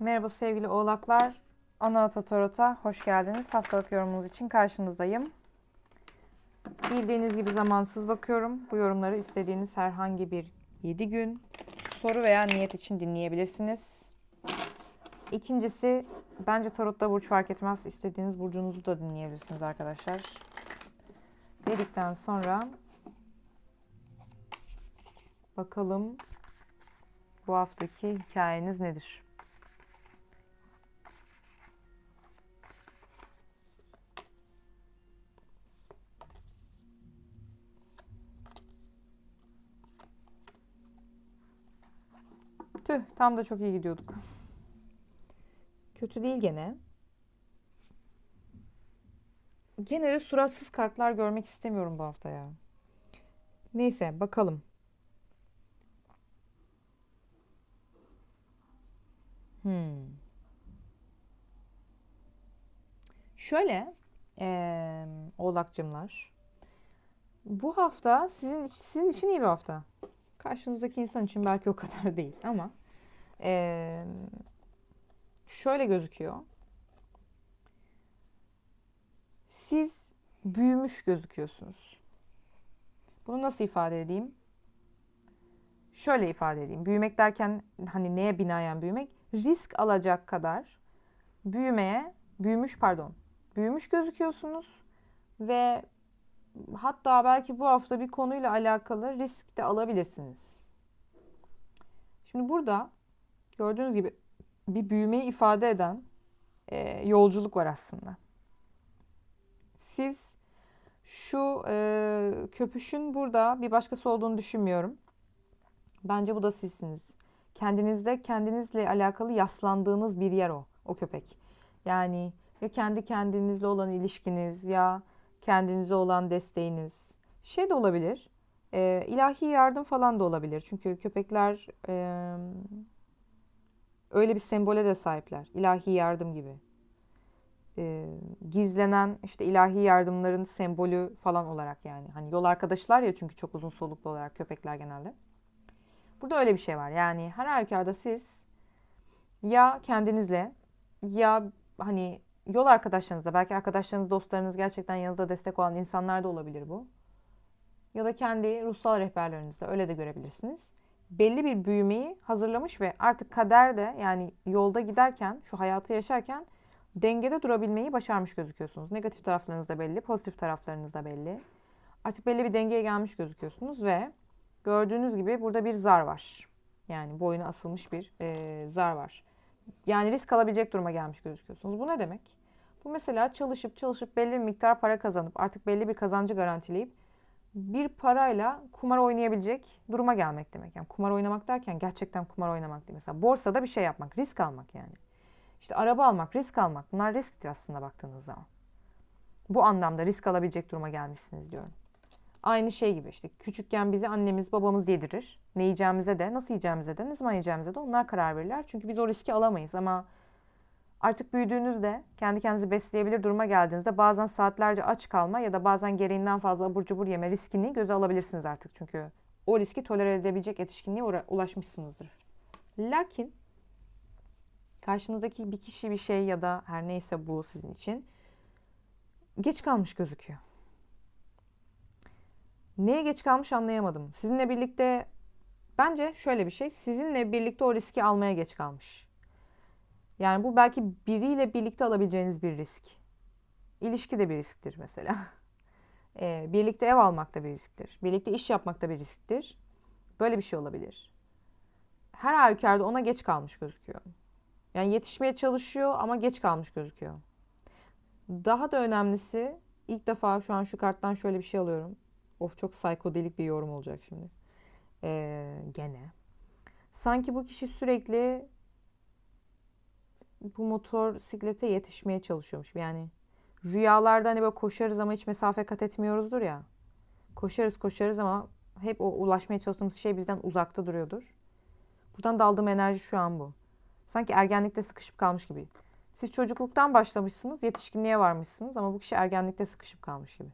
Merhaba sevgili oğlaklar. Anahata Tarot'a hoş geldiniz. Haftalık yorumunuz için karşınızdayım. Bildiğiniz gibi zamansız bakıyorum. Bu yorumları istediğiniz herhangi bir 7 gün soru veya niyet için dinleyebilirsiniz. İkincisi bence Tarot'ta burç fark etmez. İstediğiniz burcunuzu da dinleyebilirsiniz arkadaşlar. Dedikten sonra bakalım bu haftaki hikayeniz nedir? Tüh, tam da çok iyi gidiyorduk. Kötü değil gene. Gene de suratsız kartlar görmek istemiyorum bu hafta ya. Neyse bakalım. Hmm. Şöyle eee oğlakcımlar. Bu hafta sizin sizin için iyi bir hafta. Karşınızdaki insan için belki o kadar değil ama eee, şöyle gözüküyor. Siz büyümüş gözüküyorsunuz. Bunu nasıl ifade edeyim? Şöyle ifade edeyim. Büyümek derken hani neye binaen büyümek? Risk alacak kadar büyümeye, büyümüş pardon, büyümüş gözüküyorsunuz ve hatta belki bu hafta bir konuyla alakalı risk de alabilirsiniz. Şimdi burada gördüğünüz gibi bir büyümeyi ifade eden e, yolculuk var aslında. Siz şu e, köpüşün burada bir başkası olduğunu düşünmüyorum. Bence bu da sizsiniz. Kendinizde kendinizle alakalı yaslandığınız bir yer o, o köpek. Yani ya kendi kendinizle olan ilişkiniz ya kendinize olan desteğiniz. Şey de olabilir. E, ilahi yardım falan da olabilir. Çünkü köpekler e, öyle bir sembole de sahipler. İlahi yardım gibi. E, gizlenen işte ilahi yardımların sembolü falan olarak yani. Hani yol arkadaşlar ya çünkü çok uzun soluklu olarak köpekler genelde. Burada öyle bir şey var. Yani her halükarda siz ya kendinizle ya hani yol arkadaşlarınızla belki arkadaşlarınız, dostlarınız gerçekten yanınızda destek olan insanlar da olabilir bu. Ya da kendi ruhsal rehberlerinizde öyle de görebilirsiniz. Belli bir büyümeyi hazırlamış ve artık kader de yani yolda giderken, şu hayatı yaşarken dengede durabilmeyi başarmış gözüküyorsunuz. Negatif taraflarınız da belli, pozitif taraflarınız da belli. Artık belli bir dengeye gelmiş gözüküyorsunuz ve gördüğünüz gibi burada bir zar var. Yani boyuna asılmış bir e, zar var. Yani risk alabilecek duruma gelmiş gözüküyorsunuz. Bu ne demek? Bu mesela çalışıp çalışıp belli bir miktar para kazanıp artık belli bir kazancı garantileyip bir parayla kumar oynayabilecek duruma gelmek demek. Yani kumar oynamak derken gerçekten kumar oynamak değil. Mesela borsada bir şey yapmak, risk almak yani. İşte araba almak, risk almak. Bunlar risktir aslında baktığınız zaman. Bu anlamda risk alabilecek duruma gelmişsiniz diyorum. Aynı şey gibi işte küçükken bizi annemiz babamız yedirir. Ne yiyeceğimize de, nasıl yiyeceğimize de, ne zaman yiyeceğimize de onlar karar verirler. Çünkü biz o riski alamayız ama artık büyüdüğünüzde kendi kendinizi besleyebilir duruma geldiğinizde bazen saatlerce aç kalma ya da bazen gereğinden fazla abur cubur yeme riskini göze alabilirsiniz artık. Çünkü o riski tolere edebilecek yetişkinliğe ulaşmışsınızdır. Lakin karşınızdaki bir kişi bir şey ya da her neyse bu sizin için geç kalmış gözüküyor. Neye geç kalmış anlayamadım. Sizinle birlikte bence şöyle bir şey. Sizinle birlikte o riski almaya geç kalmış. Yani bu belki biriyle birlikte alabileceğiniz bir risk. İlişki de bir risktir mesela. Ee, birlikte ev almak da bir risktir. Birlikte iş yapmak da bir risktir. Böyle bir şey olabilir. Her halükarda ona geç kalmış gözüküyor. Yani yetişmeye çalışıyor ama geç kalmış gözüküyor. Daha da önemlisi ilk defa şu an şu karttan şöyle bir şey alıyorum. Of çok psikodelik bir yorum olacak şimdi. Ee, gene. Sanki bu kişi sürekli bu motor siklete yetişmeye çalışıyormuş. Yani rüyalarda hani böyle koşarız ama hiç mesafe kat etmiyoruzdur ya. Koşarız koşarız ama hep o ulaşmaya çalıştığımız şey bizden uzakta duruyordur. Buradan da aldığım enerji şu an bu. Sanki ergenlikte sıkışıp kalmış gibi. Siz çocukluktan başlamışsınız, yetişkinliğe varmışsınız ama bu kişi ergenlikte sıkışıp kalmış gibi.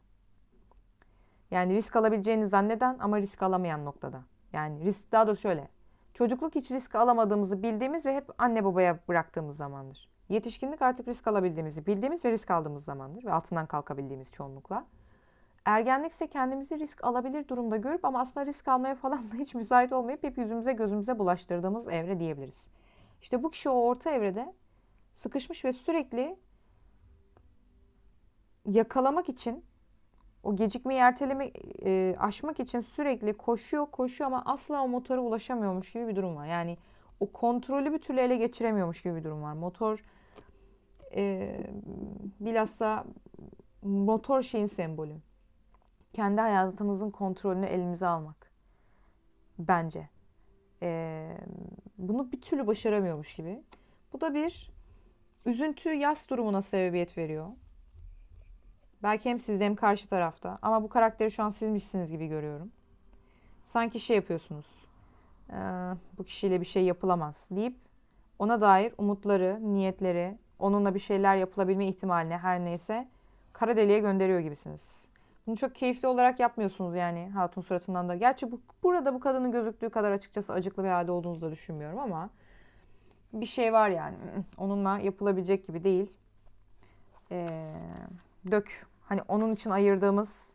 Yani risk alabileceğini zanneden ama risk alamayan noktada. Yani risk daha doğrusu şöyle. Çocukluk hiç risk alamadığımızı bildiğimiz ve hep anne babaya bıraktığımız zamandır. Yetişkinlik artık risk alabildiğimizi bildiğimiz ve risk aldığımız zamandır ve altından kalkabildiğimiz çoğunlukla. Ergenlik ise kendimizi risk alabilir durumda görüp ama aslında risk almaya falan da hiç müsait olmayıp hep yüzümüze gözümüze bulaştırdığımız evre diyebiliriz. İşte bu kişi o orta evrede sıkışmış ve sürekli yakalamak için o gecikmeyi erteleme e, aşmak için sürekli koşuyor koşuyor ama asla o motora ulaşamıyormuş gibi bir durum var. Yani o kontrolü bir türlü ele geçiremiyormuş gibi bir durum var. Motor e, bilhassa motor şeyin sembolü. Kendi hayatımızın kontrolünü elimize almak. Bence. E, bunu bir türlü başaramıyormuş gibi. Bu da bir üzüntü, yas durumuna sebebiyet veriyor. Belki hem sizde hem karşı tarafta. Ama bu karakteri şu an sizmişsiniz gibi görüyorum. Sanki şey yapıyorsunuz. Ee, bu kişiyle bir şey yapılamaz deyip ona dair umutları, niyetleri, onunla bir şeyler yapılabilme ihtimaline her neyse kara deliğe gönderiyor gibisiniz. Bunu çok keyifli olarak yapmıyorsunuz yani hatun suratından da. Gerçi bu, burada bu kadının gözüktüğü kadar açıkçası acıklı bir halde olduğunuzu da düşünmüyorum ama bir şey var yani. Onunla yapılabilecek gibi değil. Ee, dök. Hani onun için ayırdığımız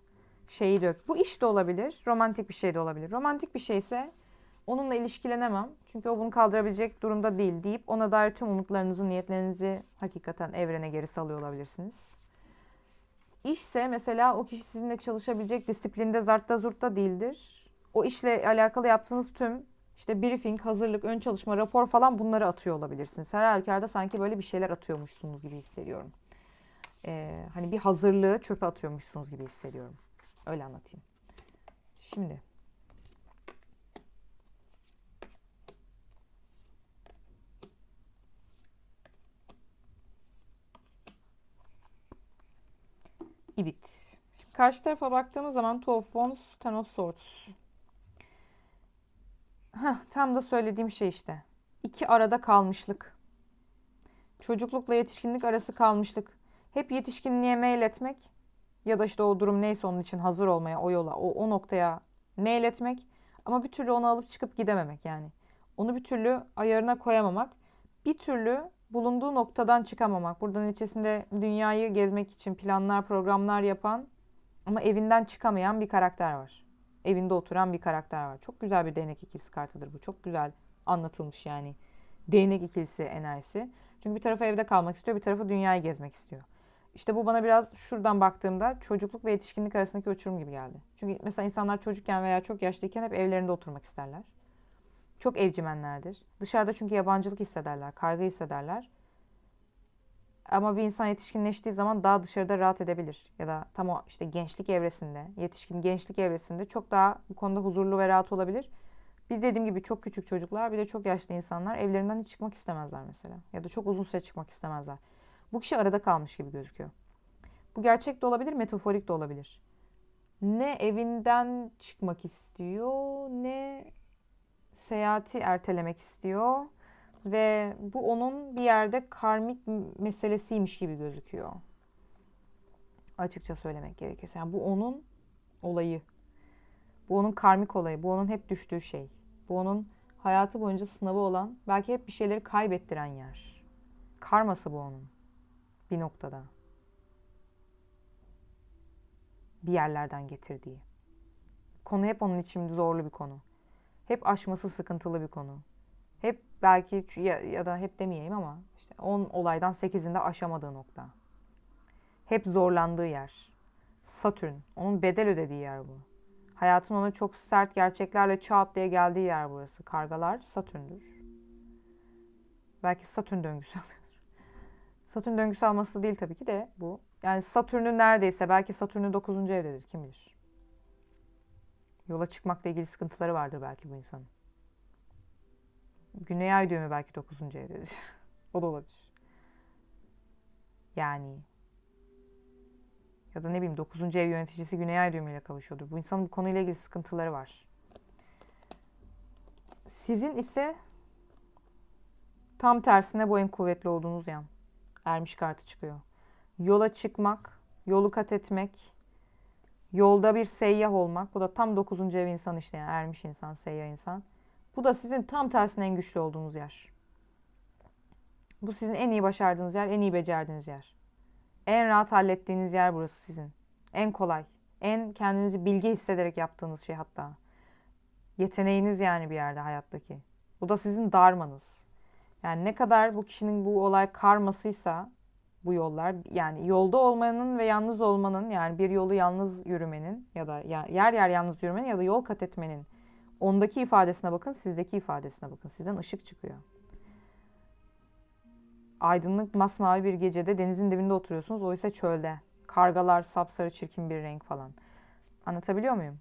şeyi dök. Bu iş de olabilir. Romantik bir şey de olabilir. Romantik bir şeyse onunla ilişkilenemem. Çünkü o bunu kaldırabilecek durumda değil deyip ona dair tüm umutlarınızı, niyetlerinizi hakikaten evrene geri salıyor olabilirsiniz. İşse mesela o kişi sizinle çalışabilecek disiplinde, zartta, zurtta değildir. O işle alakalı yaptığınız tüm işte briefing, hazırlık, ön çalışma, rapor falan bunları atıyor olabilirsiniz. Her halükarda sanki böyle bir şeyler atıyormuşsunuz gibi hissediyorum. Ee, hani bir hazırlığı çöpe atıyormuşsunuz gibi hissediyorum. Öyle anlatayım. Şimdi. İbit. Şimdi karşı tarafa baktığımız zaman Two of Wands, Ten of Swords. Heh, tam da söylediğim şey işte. İki arada kalmışlık. Çocuklukla yetişkinlik arası kalmışlık. Hep yetişkinliğe mail etmek ya da işte o durum neyse onun için hazır olmaya, o yola, o, o noktaya mail etmek ama bir türlü onu alıp çıkıp gidememek yani. Onu bir türlü ayarına koyamamak, bir türlü bulunduğu noktadan çıkamamak. Buradan içerisinde dünyayı gezmek için planlar, programlar yapan ama evinden çıkamayan bir karakter var. Evinde oturan bir karakter var. Çok güzel bir değnek ikilisi kartıdır bu. Çok güzel anlatılmış yani. Değnek ikilisi enerjisi. Çünkü bir tarafı evde kalmak istiyor, bir tarafı dünyayı gezmek istiyor. İşte bu bana biraz şuradan baktığımda çocukluk ve yetişkinlik arasındaki uçurum gibi geldi. Çünkü mesela insanlar çocukken veya çok yaşlıyken hep evlerinde oturmak isterler. Çok evcimenlerdir. Dışarıda çünkü yabancılık hissederler, kaygı hissederler. Ama bir insan yetişkinleştiği zaman daha dışarıda rahat edebilir. Ya da tam o işte gençlik evresinde, yetişkin gençlik evresinde çok daha bu konuda huzurlu ve rahat olabilir. Bir dediğim gibi çok küçük çocuklar bir de çok yaşlı insanlar evlerinden hiç çıkmak istemezler mesela. Ya da çok uzun süre çıkmak istemezler. Bu kişi arada kalmış gibi gözüküyor. Bu gerçek de olabilir, metaforik de olabilir. Ne evinden çıkmak istiyor, ne seyahati ertelemek istiyor ve bu onun bir yerde karmik meselesiymiş gibi gözüküyor. Açıkça söylemek gerekirse. Yani bu onun olayı. Bu onun karmik olayı. Bu onun hep düştüğü şey. Bu onun hayatı boyunca sınavı olan, belki hep bir şeyleri kaybettiren yer. Karması bu onun bir noktada. Bir yerlerden getirdiği. Konu hep onun için zorlu bir konu. Hep aşması sıkıntılı bir konu. Hep belki ya, ya da hep demeyeyim ama işte 10 olaydan 8'inde aşamadığı nokta. Hep zorlandığı yer. Satürn. Onun bedel ödediği yer bu. Hayatın ona çok sert gerçeklerle çat diye geldiği yer burası. Kargalar Satürn'dür. Belki Satürn döngüsü Satürn döngüsü alması değil tabii ki de bu. Yani Satürn'ün neredeyse belki Satürn'ün 9. evdedir kim bilir. Yola çıkmakla ilgili sıkıntıları vardır belki bu insanın. Güney ay düğümü belki 9. evdedir. o da olabilir. Yani ya da ne bileyim 9. ev yöneticisi Güney ay düğümüyle kavuşuyordur. Bu insanın bu konuyla ilgili sıkıntıları var. Sizin ise tam tersine bu en kuvvetli olduğunuz yan. Ermiş kartı çıkıyor. Yola çıkmak, yolu kat etmek, yolda bir seyyah olmak. Bu da tam 9. ev insan işte yani ermiş insan, seyyah insan. Bu da sizin tam tersine en güçlü olduğunuz yer. Bu sizin en iyi başardığınız yer, en iyi becerdiğiniz yer. En rahat hallettiğiniz yer burası sizin. En kolay. En kendinizi bilge hissederek yaptığınız şey hatta. Yeteneğiniz yani bir yerde hayattaki. Bu da sizin darmanız. Yani ne kadar bu kişinin bu olay karmasıysa bu yollar yani yolda olmanın ve yalnız olmanın yani bir yolu yalnız yürümenin ya da yer yer yalnız yürümenin ya da yol kat etmenin ondaki ifadesine bakın sizdeki ifadesine bakın. Sizden ışık çıkıyor. Aydınlık masmavi bir gecede denizin dibinde oturuyorsunuz. Oysa çölde. Kargalar sapsarı çirkin bir renk falan. Anlatabiliyor muyum?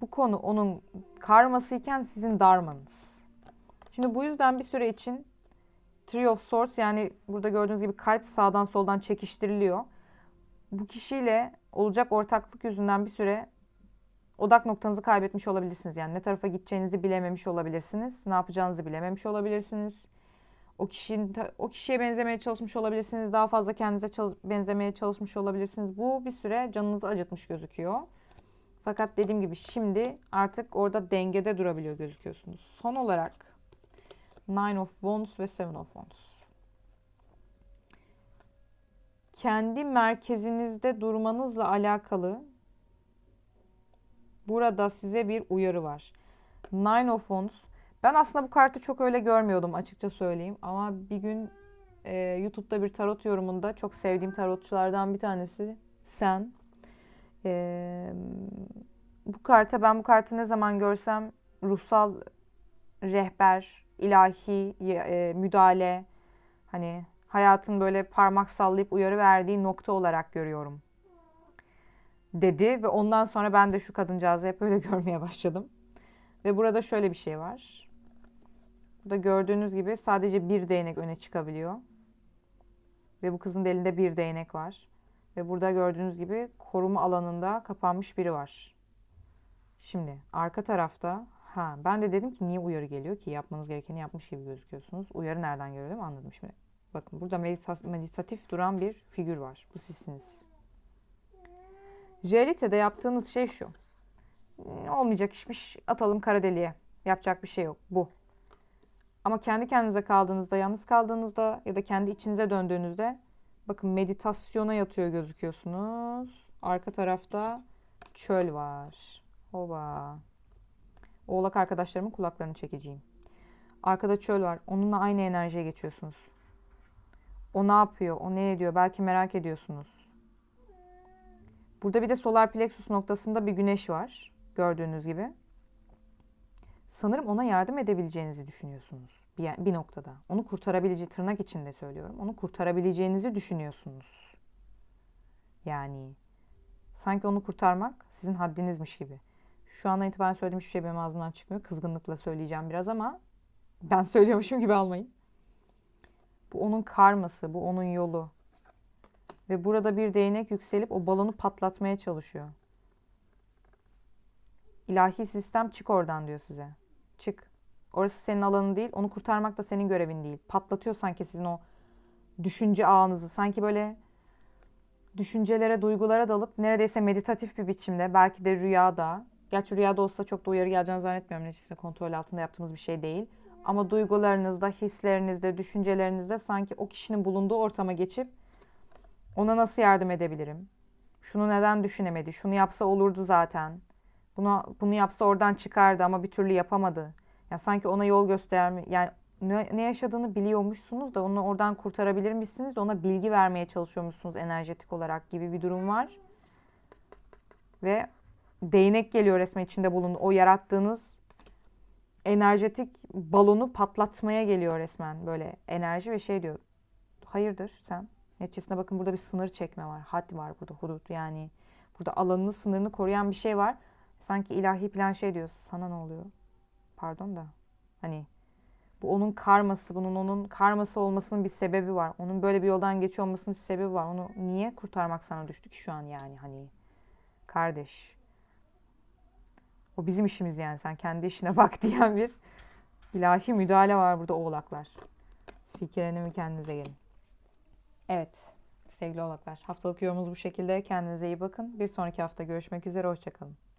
Bu konu onun karması iken sizin darmanız. Şimdi bu yüzden bir süre için Three of Swords yani burada gördüğünüz gibi kalp sağdan soldan çekiştiriliyor. Bu kişiyle olacak ortaklık yüzünden bir süre odak noktanızı kaybetmiş olabilirsiniz. Yani ne tarafa gideceğinizi bilememiş olabilirsiniz. Ne yapacağınızı bilememiş olabilirsiniz. O kişinin o kişiye benzemeye çalışmış olabilirsiniz. Daha fazla kendinize çalış, benzemeye çalışmış olabilirsiniz. Bu bir süre canınızı acıtmış gözüküyor. Fakat dediğim gibi şimdi artık orada dengede durabiliyor gözüküyorsunuz. Son olarak Nine of Wands ve Seven of Wands. Kendi merkezinizde durmanızla alakalı burada size bir uyarı var. Nine of Wands. Ben aslında bu kartı çok öyle görmüyordum açıkça söyleyeyim. Ama bir gün e, YouTube'da bir tarot yorumunda çok sevdiğim tarotçulardan bir tanesi sen. E, bu karta ben bu kartı ne zaman görsem ruhsal rehber, ilahi e, müdahale, hani hayatın böyle parmak sallayıp uyarı verdiği nokta olarak görüyorum dedi ve ondan sonra ben de şu kadıncağızı hep öyle görmeye başladım. Ve burada şöyle bir şey var. Burada gördüğünüz gibi sadece bir değnek öne çıkabiliyor. Ve bu kızın elinde bir değnek var. Ve burada gördüğünüz gibi koruma alanında kapanmış biri var. Şimdi arka tarafta ha ben de dedim ki niye uyarı geliyor ki yapmanız gerekeni yapmış gibi gözüküyorsunuz. Uyarı nereden geliyor değil mi? Anladım şimdi. Bakın burada meditatif duran bir figür var. Bu sizsiniz. Realitede yaptığınız şey şu. Olmayacak işmiş atalım kara deliğe. Yapacak bir şey yok. Bu. Ama kendi kendinize kaldığınızda, yalnız kaldığınızda ya da kendi içinize döndüğünüzde bakın meditasyona yatıyor gözüküyorsunuz. Arka tarafta çöl var. Hoba. Oğlak arkadaşlarımın kulaklarını çekeceğim. Arkada çöl var. Onunla aynı enerjiye geçiyorsunuz. O ne yapıyor? O ne ediyor? Belki merak ediyorsunuz. Burada bir de solar plexus noktasında bir güneş var. Gördüğünüz gibi. Sanırım ona yardım edebileceğinizi düşünüyorsunuz. Bir, bir noktada. Onu kurtarabileceği tırnak içinde söylüyorum. Onu kurtarabileceğinizi düşünüyorsunuz. Yani sanki onu kurtarmak sizin haddinizmiş gibi. Şu andan itibaren söylediğim hiçbir şey benim ağzımdan çıkmıyor. Kızgınlıkla söyleyeceğim biraz ama ben söylüyormuşum gibi almayın. Bu onun karması, bu onun yolu. Ve burada bir değnek yükselip o balonu patlatmaya çalışıyor. İlahi sistem çık oradan diyor size. Çık. Orası senin alanın değil. Onu kurtarmak da senin görevin değil. Patlatıyor sanki sizin o düşünce ağınızı. Sanki böyle düşüncelere, duygulara dalıp neredeyse meditatif bir biçimde belki de rüyada. Gerçi rüyada olsa çok da uyarı geleceğini zannetmiyorum. Neticede kontrol altında yaptığımız bir şey değil. Ama duygularınızda, hislerinizde, düşüncelerinizde sanki o kişinin bulunduğu ortama geçip ona nasıl yardım edebilirim? Şunu neden düşünemedi? Şunu yapsa olurdu zaten. Bunu, bunu yapsa oradan çıkardı ama bir türlü yapamadı. Yani sanki ona yol gösterme yani ne yaşadığını biliyormuşsunuz da onu oradan kurtarabilir misiniz ona bilgi vermeye çalışıyormuşsunuz enerjetik olarak gibi bir durum var. Ve değnek geliyor resmen içinde bulundu. O yarattığınız enerjetik balonu patlatmaya geliyor resmen böyle enerji ve şey diyor. Hayırdır sen? Neticesinde bakın burada bir sınır çekme var. Had var burada hudut yani. Burada alanını sınırını koruyan bir şey var. Sanki ilahi plan şey diyor. Sana ne oluyor? Pardon da. Hani bu onun karması, bunun onun karması olmasının bir sebebi var. Onun böyle bir yoldan geçiyor olmasının bir sebebi var. Onu niye kurtarmak sana düştü ki şu an yani hani kardeş. O bizim işimiz yani sen kendi işine bak diyen bir ilahi müdahale var burada oğlaklar. Silkelenin ve kendinize gelin. Evet sevgili oğlaklar haftalık yorumumuz bu şekilde. Kendinize iyi bakın. Bir sonraki hafta görüşmek üzere. Hoşçakalın.